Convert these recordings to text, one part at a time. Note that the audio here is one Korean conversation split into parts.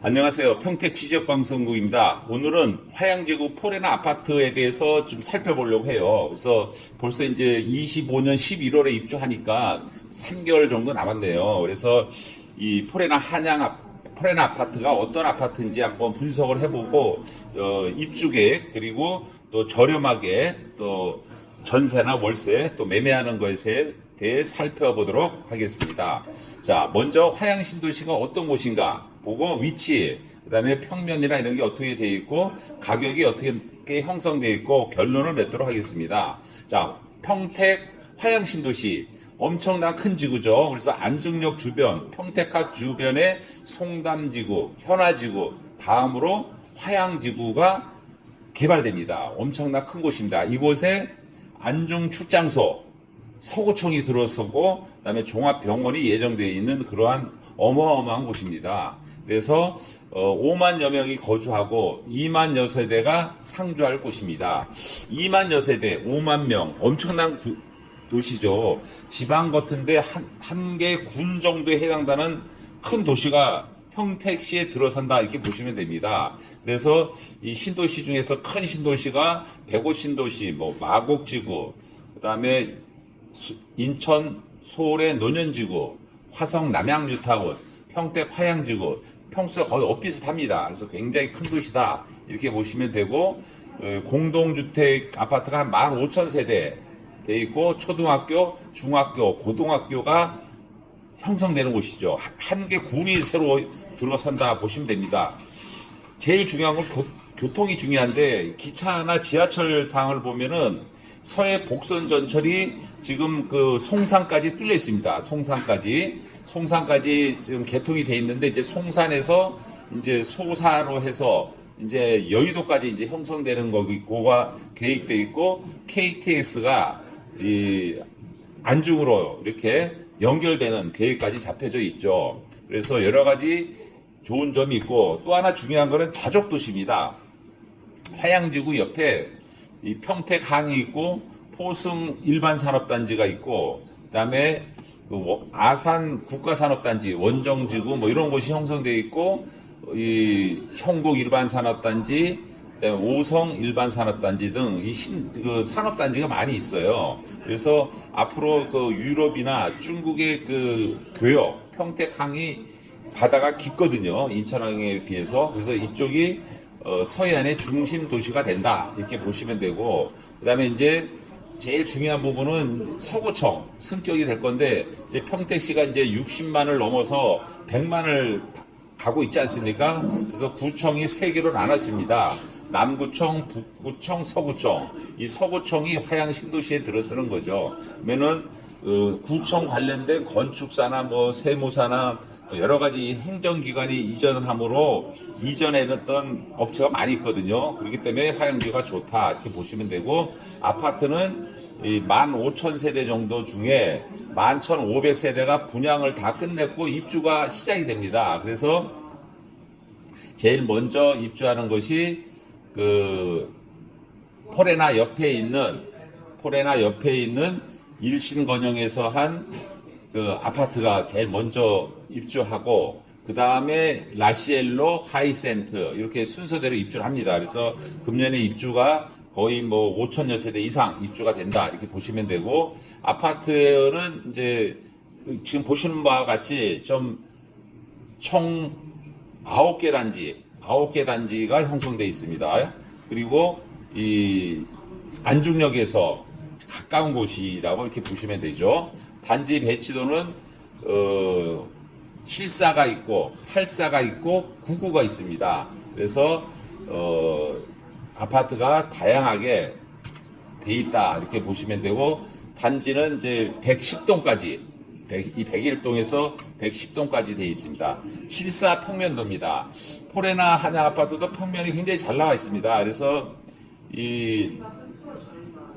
안녕하세요. 평택 지적방송국입니다. 오늘은 화양지구 포레나 아파트에 대해서 좀 살펴보려고 해요. 그래서 벌써 이제 25년 11월에 입주하니까 3개월 정도 남았네요. 그래서 이 포레나 한양 아, 포레나 아파트가 어떤 아파트인지 한번 분석을 해보고 어, 입주 계획 그리고 또 저렴하게 또 전세나 월세 또 매매하는 것에 대해 살펴보도록 하겠습니다. 자, 먼저 화양 신도시가 어떤 곳인가 보고 위치, 그 다음에 평면이나 이런 게 어떻게 되어 있고 가격이 어떻게 형성되어 있고 결론을 맺도록 하겠습니다. 자, 평택 화양 신도시 엄청난 큰 지구죠. 그래서 안중역 주변, 평택학 주변의 송담지구, 현화지구, 다음으로 화양지구가 개발됩니다. 엄청난 큰 곳입니다. 이곳에 안중 출장소, 서구청이 들어서고 그다음에 종합병원이 예정되어 있는 그러한 어마어마한 곳입니다. 그래서 어, 5만여 명이 거주하고 2만여 세대가 상주할 곳입니다. 2만여 세대, 5만 명, 엄청난 구- 도시죠. 지방 같은데 한, 한 개 군 정도에 해당되는 큰 도시가 평택시에 들어선다 이렇게 보시면 됩니다. 그래서 이 신도시 중에서 큰 신도시가 백오 신도시, 뭐 마곡지구, 그다음에 수- 인천 소울의 노년지구, 화성 남양유타운, 평택 화양지구, 평수가 거의 엇비슷합니다. 그래서 굉장히 큰 도시다 이렇게 보시면 되고 어, 공동주택 아파트가 한 15,000세대 돼 있고 초등학교, 중학교, 고등학교가 형성되는 곳이죠. 한 개 군이 새로 들어선다 보시면 됩니다. 제일 중요한 건 교, 통이 중요한데 기차나 지하철 상을 보면은 서해 복선 전철이 지금 그 송산까지 뚫려 있습니다. 송산까지 송산까지 지금 개통이 돼 있는데 이제 송산에서 이제 소사로 해서 이제 여의도까지 이제 형성되는 거가 계획돼 있고 KTX가 이 안중으로 이렇게 연결되는 계획까지 잡혀져 있죠. 그래서 여러 가지 좋은 점이 있고 또 하나 중요한 거는 자족 도시입니다. 화양지구 옆에 이 평택 항이 있고 포승 일반 산업단지가 있고 그다음에 그 워- 아산 국가산업단지 원정지구 뭐 이런 곳이 형성되어 있고 이 형곡 일반 산업단지 오성 일반 산업단지 등 이 신 그 산업단지가 많이 있어요. 그래서 앞으로 그 유럽이나 중국의 그 교역 평택항이 바다가 깊거든요. 인천항에 비해서. 그래서 이쪽이 어, 서해안의 중심 도시가 된다. 이렇게 보시면 되고, 그 다음에 이제 제일 중요한 부분은 서구청 승격이 될 건데, 이제 평택시가 이제 60만을 넘어서 100만을 가고 있지 않습니까? 그래서 구청이 세 개로 나눠집니다. 남구청, 북구청, 서구청. 이 서구청이 화양 신도시에 들어서는 거죠. 그러면은 어, 구청 관련된 건축사나 뭐 세무사나 뭐 여러 가지 행정기관이 이전함으로 이전해놨던 업체가 많이 있거든요. 그렇기 때문에 화양지가 좋다 이렇게 보시면 되고 아파트는 이 15,000세대 정도 중에 11,500세대가 분양을 다 끝냈고 입주가 시작이 됩니다. 그래서 제일 먼저 입주하는 것이 그 포레나 옆에 있는 포레나 옆에 있는 일신 건영에서 한 그 아파트가 제일 먼저 입주하고 그 다음에 라시엘로 하이센트 이렇게 순서대로 입주를 합니다. 그래서 금년에 입주가 거의 뭐 5천여 세대 이상 입주가 된다 이렇게 보시면 되고 아파트는 이제 지금 보시는 바와 같이 좀 총 9개 단지, 9개 단지가 형성되어 있습니다. 그리고 이 안중역에서 가까운 곳이라고 이렇게 보시면 되죠. 단지 배치도는 어, 7사가 있고 8사가 있고 99가 있습니다. 그래서 어, 아파트가 다양하게 돼 있다 이렇게 보시면 되고 단지는 이제 110동까지 이 101동에서 110동까지 돼 있습니다. 74 평면도입니다. 포레나 한양 아파트도 평면이 굉장히 잘 나와 있습니다. 그래서 이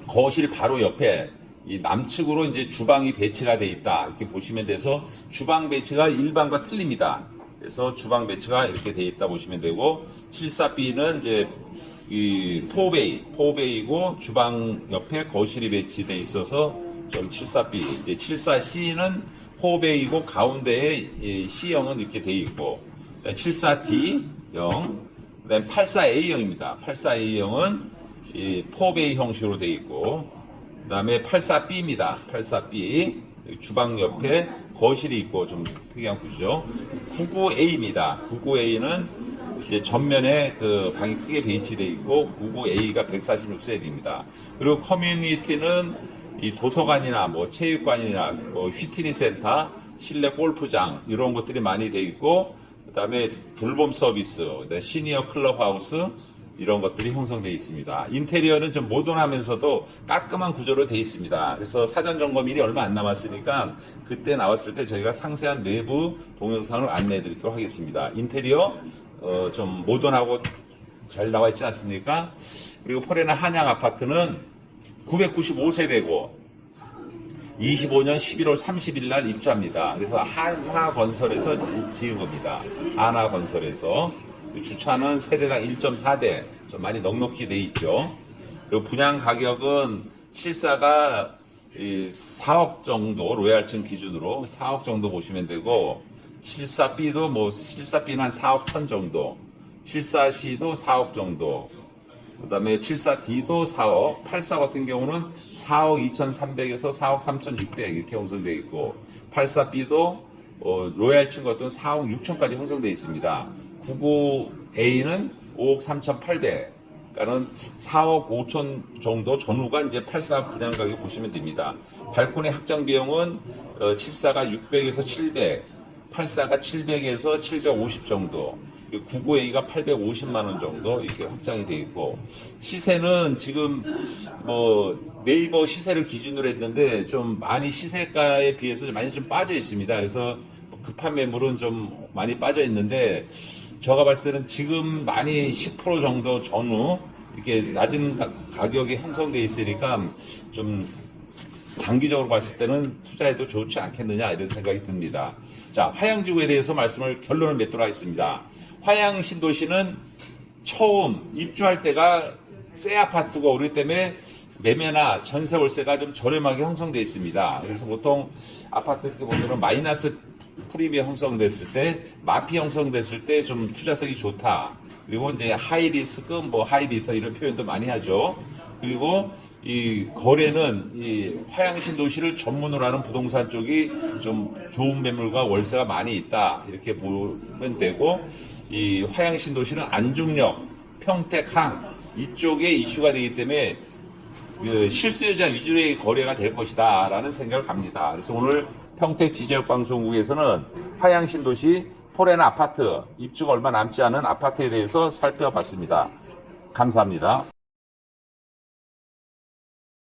거실 바로 옆에 이 남측으로 이제 주방이 배치가 돼 있다 이렇게 보시면 돼서 주방 배치가 일반과 틀립니다. 그래서 주방 배치가 이렇게 돼 있다 보시면 되고 74B는 이제 이 포베이 포베이고 주방 옆에 거실이 배치돼 있어서 좀 74B 이제 74C는 포베이고 가운데에 이 C형은 이렇게 돼 있고 74D형, 그다음 84A형입니다. 84A형은 이 4베이 형식으로 되어 있고, 그 다음에 84B입니다. 84B 주방 옆에 거실이 있고 좀 특이한 구조죠. 99A입니다. 99A는 이제 전면에 그 방이 크게 배치되어 있고 99A가 146세대입니다. 그리고 커뮤니티는 이 도서관이나 뭐 체육관이나 뭐 휘트니 센터, 실내 골프장 이런 것들이 많이 되어 있고 그다음에 돌봄 서비스, 시니어 클럽하우스 이런 것들이 형성되어 있습니다. 인테리어는 좀 모던하면서도 깔끔한 구조로 되어 있습니다. 그래서 사전 점검일이 얼마 안 남았으니까 그때 나왔을 때 저희가 상세한 내부 동영상을 안내해 드리도록 하겠습니다. 인테리어 어, 좀 모던하고 잘 나와 있지 않습니까? 그리고 포레나 한양 아파트는 995세대고 25년 11월 30일 날 입주합니다. 그래서 한화 건설에서 지- 지은 겁니다. 한화 건설에서 주차는 세대당 1.4대 좀 많이 넉넉히 돼 있죠. 그리고 분양 가격은 실사가 이 4억 정도 로얄층 기준으로 4억 정도 보시면 되고 실사 B도 뭐 실사 B는 한 4억 천 정도, 실사 C도 4억 정도, 그 다음에 74D도 4억, 84 같은 경우는 4억 2,300에서 4억 3,600 이렇게 형성되어 있고 84B도 어, 로얄층 같은 4억 6천까지 형성되어 있습니다. 99A는 5억 3,800. 그러니까는 4억 5천 정도 전후가 이제 84 분양 가격 보시면 됩니다. 발코니 확장 비용은 어, 74가 600에서 700, 84가 700에서 750 정도, 99A가 850만 원 정도 이렇게 확장이 되어 있고 시세는 지금 뭐 네이버 시세를 기준으로 했는데 좀 많이 시세가에 비해서 좀 많이 좀 빠져 있습니다. 그래서 급한 매물은 좀 많이 빠져 있는데 제가 봤을 때는 지금 많이 10% 정도 전후 이렇게 낮은 가, 가격이 형성돼 있으니까 좀 장기적으로 봤을 때는 투자해도 좋지 않겠느냐 이런 생각이 듭니다. 자, 화양지구에 대해서 말씀을 결론을 맺도록 하겠습니다. 화양 신도시는 처음 입주할 때가 새 아파트가 오기 때문에 매매나 전세 월세가 좀 저렴하게 형성되어 있습니다. 그래서 보통 아파트 이렇게 보면 마이너스 프리미엄 형성됐을 때, 마피 형성됐을 때 좀 투자성이 좋다. 그리고 이제 하이 리스크, 뭐 하이 리터 이런 표현도 많이 하죠. 그리고 이 거래는 이 화양신 도시를 전문으로 하는 부동산 쪽이 좀 좋은 매물과 월세가 많이 있다. 이렇게 보면 되고, 이 화양신 도시는 안중역, 평택항 이쪽에 이슈가 되기 때문에 그 실수요자 위주의 거래가 될 것이다라는 생각을 갑니다. 그래서 오늘 평택 지지역 방송국에서는 화양 신도시 포레나 아파트 입주가 얼마 남지 않은 아파트에 대해서 살펴봤습니다. 감사합니다.